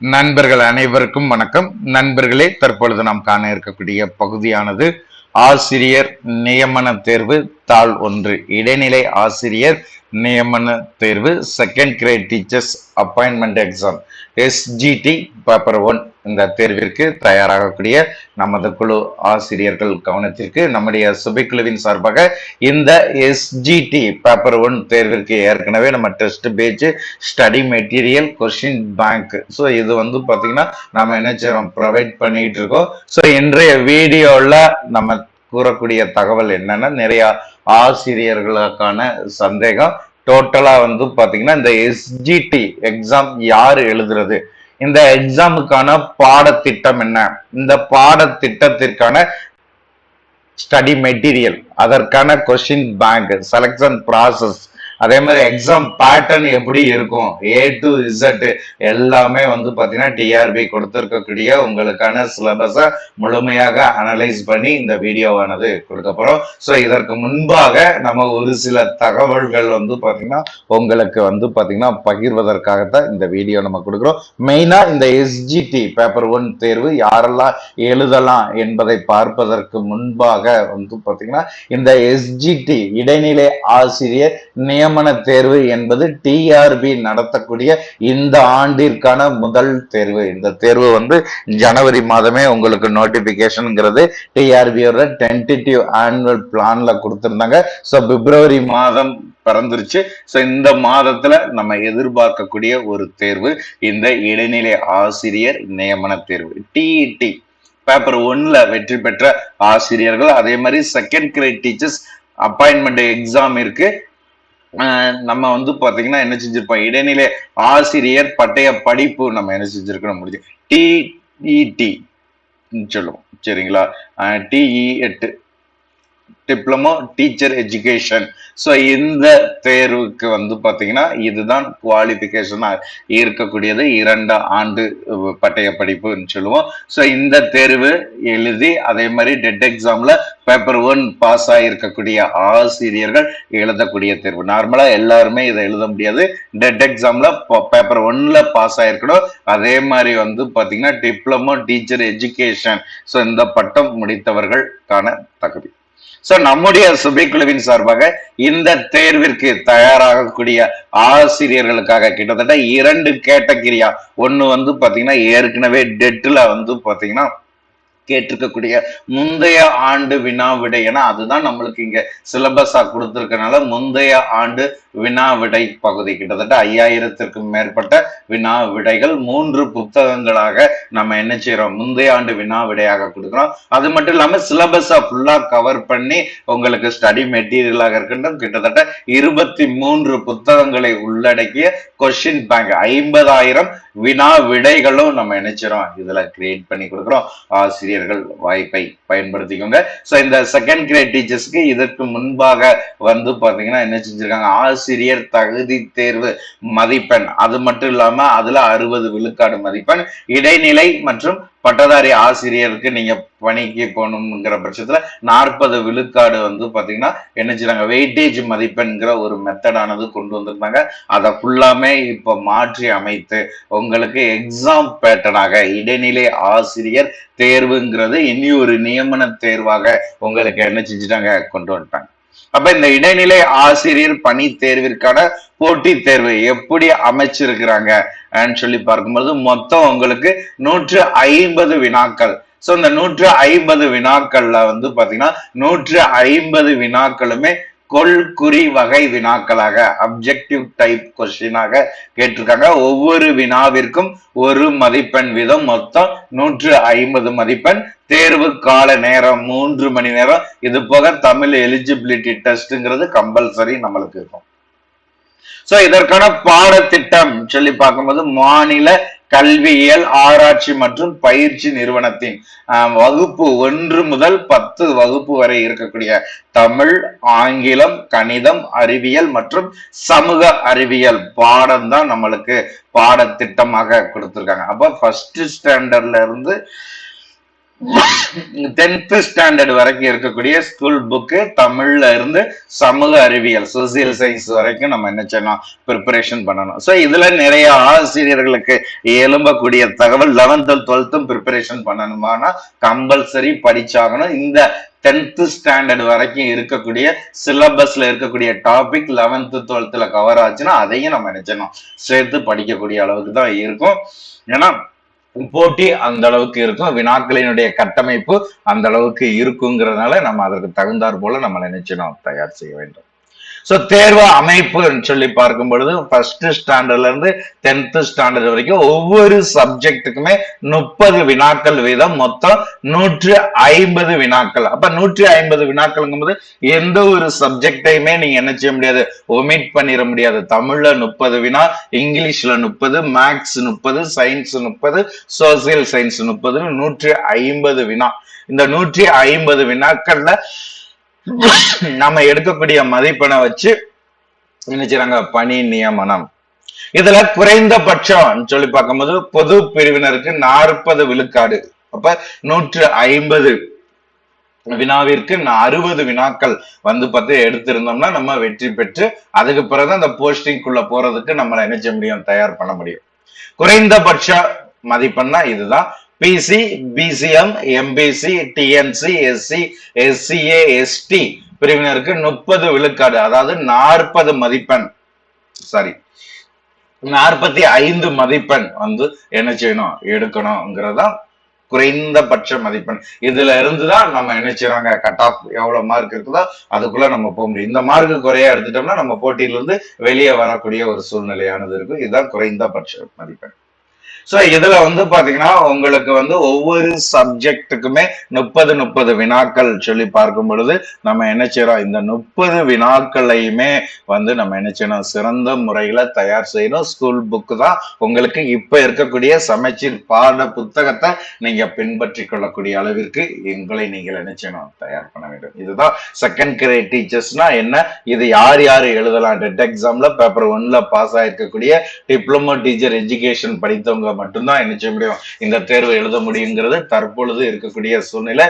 நண்பர்கள் அனைவருக்கும் வணக்கம். நண்பர்களே தற்பொழுது நாம் காண இருக்கக்கூடிய பகுதியானது ஆசிரியர் நியமன தேர்வு தாள் ஒன்று. இடைநிலை ஆசிரியர் நியமன தேர்வு second grade teachers appointment exam SGT paper one இந்த தேர்விற்கு தயாராகக்கூடிய நமது குழு ஆசிரியர்கள் கவனத்திற்கு நம்முடைய சுபைக்குழுவின் சார்பாக இந்த எஸ்ஜிடி பேப்பர் ஒன் தேர்விற்கு ஏற்கனவே நம்ம test page study material question bank so இது வந்து பார்த்தீங்கன்னா நம்ம என்ன செய்யறோம் ப்ரொவைட் பண்ணிட்டு இருக்கோம். ஸோ இன்றைய வீடியோவில் நம்ம கூறக்கூடிய தகவல் என்னன்னா நிறைய ஆசிரியர்களுக்கான சந்தேகம். டோட்டலாக வந்து பார்த்தீங்கன்னா இந்த எஸ்ஜிடி எக்ஸாம் யார் எழுதுறது? இந்த எக்ஸாமுக்கான பாடத்திட்டம் என்ன? இந்த பாடத்திட்டத்திற்கான ஸ்டடி மெட்டீரியல் அதற்கான கொஸ்டின் பேங்க் செலக்ஷன் ப்ராசஸ் அதே மாதிரி எக்ஸாம் பேட்டர்ன் எப்படி இருக்கும்? ஏ டு இசட் எல்லாமே வந்து பார்த்தீங்கன்னா டிஆர்பி கொடுத்துருக்கக்கூடிய உங்களுக்கான சிலபஸை முழுமையாக அனலைஸ் பண்ணி இந்த வீடியோவானது கொடுக்க போகிறோம் ஸோ இதற்கு முன்பாக நம்ம ஒரு சில தகவல்கள் வந்து பார்த்தீங்கன்னா உங்களுக்கு வந்து பார்த்தீங்கன்னா பகிர்வதற்காகத்தான் இந்த வீடியோ நம்ம கொடுக்குறோம். மெயினா இந்த எஸ்ஜிடி பேப்பர் ஒன் தேர்வு யாரெல்லாம் எழுதலாம் என்பதை பார்ப்பதற்கு முன்பாக வந்து பார்த்தீங்கன்னா இந்த எஸ்ஜிடி இடைநிலை ஆசிரியர் நியமன தேர்வு என்பது டிஆர்பி நடத்தக்கூடிய இந்த ஆண்டிற்கான முதல் தேர்வு. இந்த தேர்வு வந்து ஜனவரி மாதமே உங்களுக்கு நோட்டிபிகேஷன்ங்கிறது டிஆர்பியோட டென்டேட்டிவ் ஆனுவல் பிளான்ல கொடுத்துருந்தாங்க. ஸோ பிப்ரவரி மாதம் பிறந்துருச்சு. ஸோ இந்த மாதத்துல நம்ம எதிர்பார்க்கக்கூடிய ஒரு தேர்வு இந்த இடைநிலை ஆசிரியர் நியமன தேர்வு. டிஇடி பேப்பர் ஒன்ல வெற்றி பெற்ற ஆசிரியர்கள் அதே மாதிரி second grade teachers appointment exam இருக்கு. நம்ம வந்து பாத்தீங்கன்னா என்ன செஞ்சிருப்போம்? இடைநிலை ஆசிரியர் பட்டய படிப்பு நம்ம என்ன செஞ்சிருக்கணும்? முடிஞ்சு டிஇடி சொல்லுவோம். சரிங்களா? டிஇ எட்டு. டிப்ளமோ டீச்சர் எஜுகேஷன் ஸோ இந்த தேர்வுக்கு வந்து பார்த்தீங்கன்னா இதுதான் குவாலிஃபிகேஷனாக இருக்கக்கூடியது. இரண்டு ஆண்டு பட்டய படிப்புன்னு சொல்லுவோம். ஸோ இந்த தேர்வு எழுதி அதே மாதிரி டெட் எக்ஸாம்ல பேப்பர் ஒன் பாஸ் ஆகிருக்கக்கூடிய ஆசிரியர்கள் எழுதக்கூடிய தேர்வு. நார்மலாக எல்லாருமே இதை எழுத முடியாது. டெட் எக்ஸாம்ல பேப்பர் ஒன்ல பாஸ் ஆகிருக்கணும் அதே மாதிரி வந்து பார்த்தீங்கன்னா டிப்ளமோ டீச்சர் எஜுகேஷன் ஸோ இந்த பட்டம் முடித்தவர்களுக்கான தகுதி. சோ நம்முடைய சுபைக்குழுவின் சார்பாக இந்த தேர்விற்கு தயாராகக்கூடிய ஆசிரியர்களுக்காக கிட்டத்தட்ட இரண்டு கேட்டகிரியா. ஒன்னு வந்து பாத்தீங்கன்னா ஏற்கனவே டெட்ல வந்து பாத்தீங்கன்னா கேட்டிருக்கக்கூடிய முந்தைய ஆண்டு வினா விடை. ஏன்னா அதுதான் நம்மளுக்கு இங்க சிலபஸா கொடுத்துருக்கனால முந்தைய ஆண்டு வினா விடை பகுதி கிட்டத்தட்ட ஐயாயிரத்திற்கும் மேற்பட்ட வினா விடைகள் மூன்று புத்தகங்களாக நம்ம என்ன செய்யறோம் முந்தைய ஆண்டு வினா விடையாக கொடுக்குறோம். அது மட்டும் இல்லாம சிலபஸா ஃபுல்லா கவர் பண்ணி உங்களுக்கு ஸ்டடி மெட்டீரியலாக இருக்கின்றது கிட்டத்தட்ட இருபத்தி மூன்று புத்தகங்களை உள்ளடக்கிய கொஸ்டின் பேங்க் ஐம்பதாயிரம் வினா விடைகளும் நம்ம நினைச்சிரோம் இதுல கிரியேட் பண்ணி கொடுக்குறோம். ஆசிரியர்கள் வாய்ப்பை பயன்படுத்திக்கோங்க. ஸோ இந்த செகண்ட் கிரேட் டீச்சர்ஸ்க்கு இதற்கு முன்பாக வந்து பாத்தீங்கன்னா என்ன செஞ்சிருக்காங்க? ஆசிரியர் ஆசிரியர் தகுதி தேர்வு மதிப்பெண். அது மட்டும் இல்லாம அதுல அறுபது விழுக்காடு மதிப்பெண். இடைநிலை மற்றும் பட்டதாரி ஆசிரியருக்கு நீங்க பணிக்கு போகணுங்கிற பட்சத்துல நாற்பது விழுக்காடு வந்து பாத்தீங்கன்னா என்ன செய்யறாங்க வெயிட்டேஜ் மதிப்பெண்கிற ஒரு மெத்தடானது கொண்டு வந்திருந்தாங்க. அதை ஃபுல்லாமே இப்ப மாற்றி அமைத்து உங்களுக்கு எக்ஸாம் பேட்டர்னாக இடைநிலை ஆசிரியர் தேர்வுங்கிறது இனி ஒரு நியமன தேர்வாக உங்களுக்கு என்ன செஞ்சுட்டாங்க? கொண்டு வந்துட்டாங்க. அப்ப இந்த இடைநிலை ஆசிரியர் பணி தேர்விற்கான போட்டி தேர்வு எப்படி அமைச்சிருக்கிறாங்க சொல்லி பார்க்கும்போது மொத்தம் உங்களுக்கு நூற்று ஐம்பது வினாக்கள். சோ இந்த நூற்று ஐம்பது வினாக்கள்ல வந்து பாத்தீங்கன்னா நூற்று ஐம்பது வினாக்களுமே கொள்குறி வகை வினாக்களாக அப்ஜெக்டிவ் டைப் கொஸ்டினாக கேட்டிருக்காங்க. ஒவ்வொரு வினாவிற்கும் ஒரு மதிப்பெண் வீதம். மொத்தம் நூற்று ஐம்பது மதிப்பெண். தேர்வு கால நேரம் மூன்று மணி நேரம். இது போக தமிழ் எலிஜிபிலிட்டி டெஸ்ட்ங்கிறது கம்பல்சரி நம்மளுக்கு இருக்கும். சோ இதற்கான பாடத்திட்டம் சொல்லி பார்க்கும்போது மாநில கல்வியியல் ஆராய்ச்சி மற்றும் பயிற்சி நிறுவனத்தின் வகுப்பு ஒன்று முதல் பத்து வகுப்பு வரை இருக்கக்கூடிய தமிழ் ஆங்கிலம் கணிதம் அறிவியல் மற்றும் சமூக அறிவியல் பாடம் தான் நம்மளுக்கு பாடத்திட்டமாக கொடுத்துருக்காங்க. அப்போ ஃபர்ஸ்ட் ஸ்டாண்டர்ட்ல இருந்து டென்த் ஸ்டாண்டர்ட் வரைக்கும் இருக்கக்கூடிய ஸ்கூல் புக்கு தமிழ்ல இருந்து சமூக அறிவியல் சோசியல் சயின்ஸ் வரைக்கும் நம்ம என்ன செய்யணும்? ப்ரிப்பரேஷன் பண்ணணும். ஸோ இதுல நிறைய ஆசிரியர்களுக்கு எழும்பக்கூடிய தகவல் லெவன்த்தும் டுவெல்த்தும் ப்ரிப்பரேஷன் பண்ணணுமானா கம்பல்சரி படிச்சாகணும். இந்த டென்த்து ஸ்டாண்டர்ட் வரைக்கும் இருக்கக்கூடிய சிலபஸ்ல இருக்கக்கூடிய டாபிக் லெவன்த்து டுவெல்த்தில் கவர் ஆச்சுன்னா அதையும் நம்ம நினைச்சணும் சேர்த்து படிக்கக்கூடிய அளவுக்கு தான் இருக்கும். ஏன்னா போட்டி அந்த அளவுக்கு இருக்கும். வினாக்களினுடைய கட்டமைப்பு அந்த அளவுக்கு இருக்குங்கிறதுனால நம்ம அதற்கு தகுந்தாற் போல நம்ம நினைச்சணும் தயார் செய்ய வேண்டும். ஸோ தேர்வு அமைப்புன்னு சொல்லி பார்க்கும் பொழுது ஃபர்ஸ்ட் ஸ்டாண்டர்ட்ல இருந்து டென்த் ஸ்டாண்டர்ட் வரைக்கும் ஒவ்வொரு சப்ஜெக்டுக்குமே முப்பது வினாக்கள் வீதம். மொத்தம் நூற்று ஐம்பது வினாக்கள். அப்ப நூற்றி ஐம்பது வினாக்கள்ங்கும் போது எந்த ஒரு சப்ஜெக்டையுமே நீங்க என்ன செய்ய முடியாது? ஒமிட் பண்ணிட முடியாது. தமிழ்ல முப்பது வினா இங்கிலீஷ்ல முப்பது மேக்ஸ் முப்பது சயின்ஸ் முப்பது சோசியல் சயின்ஸ் முப்பது நூற்றி ஐம்பது வினா. இந்த நூற்றி ஐம்பது வினாக்கள்ல நம்ம எடுக்கக்கூடிய மதிப்பெண்ணை வச்சு நினைச்சாங்க பணி நியமனம். இதுல குறைந்தபட்சம் சொல்லி பார்க்கும்போது பொது பிரிவினருக்கு நாற்பது விழுக்காடு. அப்ப நூற்று ஐம்பது வினாவிற்கு அறுபது வினாக்கள் வந்து பார்த்து எடுத்திருந்தோம்னா நம்ம வெற்றி பெற்று அதுக்கு பிறகு அந்த போஸ்டிங்குள்ள போறதுக்கு நம்மளை நினைச்ச முடியும்? தயார் பண்ண முடியும். குறைந்தபட்ச மதிப்பெண்ணா இதுதான். BC BCM MBC DNC SC SCA ST பிரிவினருக்கு முப்பது விழுக்காடு அதாவது நாற்பது மதிப்பெண். சாரி நாற்பத்தி ஐந்து மதிப்பெண் வந்து என்ன செய்யணும்? எடுக்கணுங்கிறதா குறைந்தபட்ச மதிப்பெண். இதுல இருந்துதான் நம்ம என்ன செய்யறாங்க? கட் ஆஃப் எவ்வளவு மார்க் இருக்குதோ அதுக்குள்ள நம்ம போக முடியும். இந்த மார்க் குறையா எடுத்துட்டோம்னா நம்ம போட்டியில இருந்து வெளியே வரக்கூடிய ஒரு சூழ்நிலையானது இருக்கும். இதுதான் குறைந்தபட்ச மதிப்பெண். சோ இதுல வந்து பாத்தீங்கன்னா உங்களுக்கு வந்து ஒவ்வொரு சப்ஜெக்டுக்குமே முப்பது முப்பது வினாக்கள் சொல்லி பார்க்கும் பொழுது நம்ம என்ன செய்யறோம்? இந்த முப்பது வினாக்களையுமே வந்து நம்ம என்ன செய்யணும்? சிறந்த முறையில தயார் செய்யணும். ஸ்கூல் புக்கு தான் உங்களுக்கு இப்ப இருக்கக்கூடிய சமைச்சீர் பாட புத்தகத்தை நீங்க பின்பற்றி கொள்ளக்கூடிய அளவிற்கு எங்களை நீங்கள் என்ன செய்யணும்? தயார் பண்ண வேண்டும். இதுதான் செகண்ட் கிரேட் டீச்சர்ஸ்னா என்ன? இது யார் யார் எழுதலாம்? டெட் எக்ஸாம்ல பேப்பர் ஒன்ல பாஸ் ஆயிருக்கக்கூடிய டிப்ளமோ டீச்சர் எஜுகேஷன் படித்தவங்க மட்டும்தான் என்ன செய்ய முடியும்? இந்த தேர்வு எழுத முடியுங்கிறது தற்பொழுது இருக்கக்கூடிய சூழ்நிலை.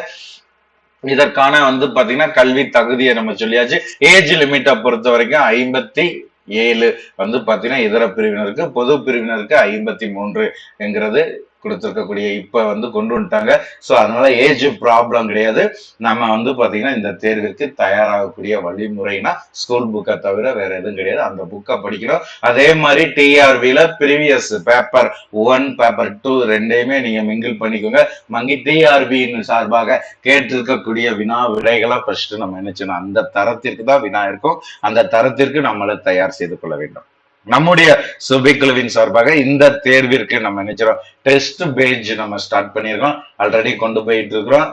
இதற்கான வந்து பாத்தீங்கன்னா கல்வி தகுதியை நம்ம சொல்லியாச்சு. ஏஜ் லிமிட்டை பொறுத்த வரைக்கும் ஐம்பத்தி ஏழு வந்து பாத்தீங்கன்னா இதர பிரிவினருக்கு பொது பிரிவினருக்கு ஐம்பத்தி மூன்று என்கிறது கொடுத்துருக்கக்கூடிய இப்போ வந்து கொண்டு வந்துட்டாங்க. ஸோ அதனால ஏஜ் ப்ராப்ளம் கிடையாது. நம்ம வந்து பார்த்தீங்கன்னா இந்த தேர்விற்கு தயாராகக்கூடிய வழிமுறைனா ஸ்கூல் புக்கை தவிர வேற எதுவும் கிடையாது. அந்த புக்கை படிக்கிறோம் அதே மாதிரி டிஆர்பியில் previous paper one paper two ரெண்டையுமே நீங்கள் மிங்கிள் பண்ணிக்கோங்க. மங்கி டிஆர்பியின் சார்பாக கேட்டிருக்கக்கூடிய வினா விடைகளை ஃபர்ஸ்ட் நம்ம நினைச்சோம் அந்த தரத்திற்கு தான் வினா இருக்கும். அந்த தரத்திற்கு நம்மளை தயார் செய்து கொள்ள வேண்டும். நம்முடைய சுபிக்குழுவின் சார்பாக இந்த தேர்விற்கு நம்ம நினைச்சிரோம் டெஸ்ட் பேஜ் நம்ம ஸ்டார்ட் பண்ணியிருக்கோம். ஆல்ரெடி கொண்டு போயிட்டு இருக்கிறோம்.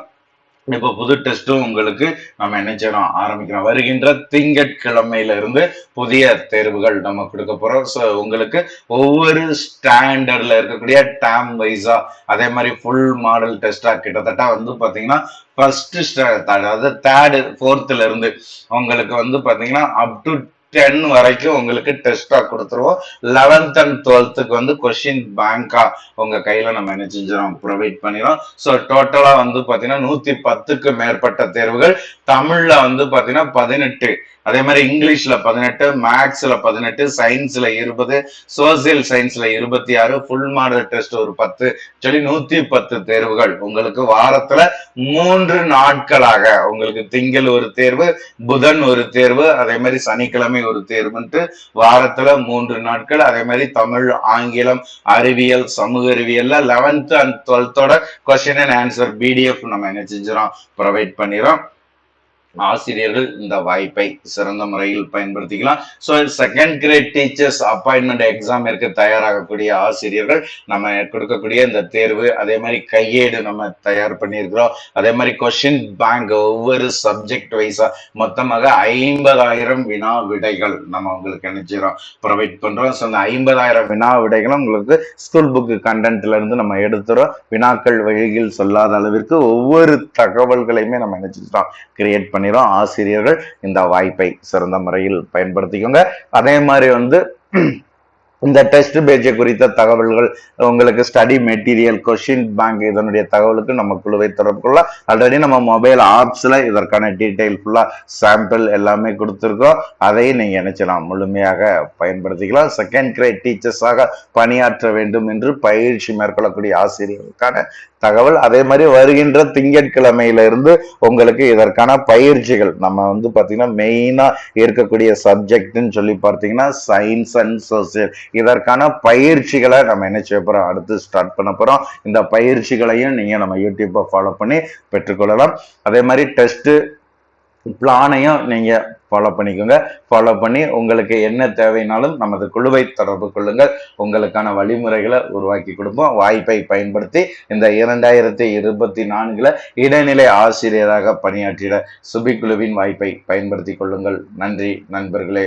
இப்போ புது டெஸ்ட்டும் உங்களுக்கு நம்ம என்ன ஆரம்பிக்கிறோம். வருகின்ற திங்கட்கிழமையில இருந்து புதிய தேர்வுகள் நம்ம கொடுக்க போறோம். ஸோ உங்களுக்கு ஒவ்வொரு ஸ்டாண்டர்ட்ல இருக்கக்கூடிய டேம் வைஸா அதே மாதிரி ஃபுல் மாடல் டெஸ்டா கிட்டத்தட்ட வந்து பாத்தீங்கன்னா ஃபர்ஸ்ட் அதாவது தேர்டு ஃபோர்த்துல இருந்து உங்களுக்கு வந்து பாத்தீங்கன்னா அப் டு டென் வரைக்கும் உங்களுக்கு டெஸ்டா கொடுத்துருவோம். லெவன்த் அண்ட் டுவெல்த்துக்கு வந்து கொஸ்டின் பேங்கா உங்க கையில நம்ம என்ன செஞ்சிடும் ப்ரொவைட் பண்ணிடும் ஸோ டோட்டலா வந்து பாத்தீங்கன்னா நூத்தி பத்துக்கு மேற்பட்ட தேர்வுகள். தமிழ்ல வந்து பாத்தீங்கன்னா பதினெட்டு அதே மாதிரி இங்கிலீஷ்ல பதினெட்டு மேக்ஸ்ல பதினெட்டு சயின்ஸ்ல இருபது சோசியல் சயின்ஸ்ல இருபத்தி ஆறு ஃபுல் மாடல் டெஸ்ட் ஒரு பத்து சொல்லி நூத்தி பத்து தேர்வுகள். உங்களுக்கு வாரத்துல மூன்று நாட்களாக உங்களுக்கு திங்கள் ஒரு தேர்வு புதன் ஒரு தேர்வு அதே மாதிரி சனிக்கிழமை ஒரு தேர்வுன்ட்டு வாரத்துல மூன்று நாட்கள். அதே மாதிரி தமிழ் ஆங்கிலம் அறிவியல் சமூக அறிவியல்ல லெவன்த் அண்ட் டுவெல்த்தோட கொஸ்டின் அண்ட் ஆன்சர் பிடிஎஃப் நம்ம என்ன செஞ்சிடும் ப்ரொவைட் பண்ணிடுறோம். ஆசிரியர்கள் இந்த வாய்ப்பை சிறந்த முறையில் பயன்படுத்திக்கலாம். So second grade teachers appointment exam இருக்க தயாராகக்கூடிய ஆசிரியர்கள் நம்ம கொடுக்கக்கூடிய இந்த தேர்வு அதே மாதிரி கையேடு நம்ம தயார் பண்ணியிருக்கிறோம். அதே மாதிரி கொஷின் பேங்க் ஒவ்வொரு சப்ஜெக்ட் வைஸா மொத்தமாக ஐம்பதாயிரம் வினா விடைகள் நம்ம உங்களுக்கு நினைச்சிடறோம் ப்ரொவைட் பண்றோம். ஸோ அந்த ஐம்பதாயிரம் வினா விடைகளும் உங்களுக்கு ஸ்கூல் புக் கண்டென்ட்ல இருந்து நம்ம எடுத்துறோம். வினாக்கள் வழியில் சொல்லாத அளவிற்கு ஒவ்வொரு தகவல்களையுமே நம்ம நினைச்சிட்டோம் கிரியேட் பண்ணி பண்ணிடும் ஆசிரியர்கள் இந்த வாய்ப்பை சிறந்த முறையில் பயன்படுத்திக்கோங்க. அதே மாதிரி வந்து இந்த டெஸ்ட் பேஜை குறித்த தகவல்கள் உங்களுக்கு ஸ்டடி மெட்டீரியல் கொஷின் பேங்க் இதனுடைய தகவலுக்கு நம்ம குழுவை தொடர்பு கொள்ளலாம். ஆல்ரெடி நம்ம மொபைல் ஆப்ஸ்ல இதற்கான டீட்டெயில் ஃபுல்லா சாம்பிள் எல்லாமே கொடுத்துருக்கோம். அதையும் நீங்கள் நினைச்சலாம் முழுமையாக பயன்படுத்திக்கலாம். செகண்ட் கிரேட் டீச்சர்ஸாக பணியாற்ற வேண்டும் என்று பயிற்சி மேற்கொள்ளக்கூடிய ஆசிரியர்களுக்கான தகவல். அதே மாதிரி வருகின்ற திங்கட்கிழமையில இருந்து உங்களுக்கு இதற்கான பயிற்சிகள். நம்ம வந்து பார்த்தீங்கன்னா மெயினா இருக்கக்கூடிய சப்ஜெக்ட்னு சொல்லி பார்த்தீங்கன்னா சயின்ஸ் அண்ட் சோசியல் இதற்கான பயிற்சிகளை நம்ம என்ன செய்ய போறோம்? அடுத்து ஸ்டார்ட் பண்ண போறோம். இந்த பயிற்சிகளையும் நீங்க நம்ம யூடியூப்பை ஃபாலோ பண்ணி பெற்றுக்கொள்ளலாம். அதே மாதிரி டெஸ்ட் பிளானையும் நீங்கள் ஃபாலோ பண்ணிக்கோங்க. ஃபாலோ பண்ணி உங்களுக்கு என்ன தேவைனாலும் நமது குழுவை தொடர்பு கொள்ளுங்கள். உங்களுக்கான வழிமுறைகளை உருவாக்கி கொடுப்போம். வாய்ப்பை பயன்படுத்தி இந்த இரண்டாயிரத்தி இருபத்தி நான்கில் இடைநிலை ஆசிரியராக பணியாற்றிட சுபி குழுவின் வாய்ப்பை பயன்படுத்தி கொள்ளுங்கள். நன்றி நண்பர்களே.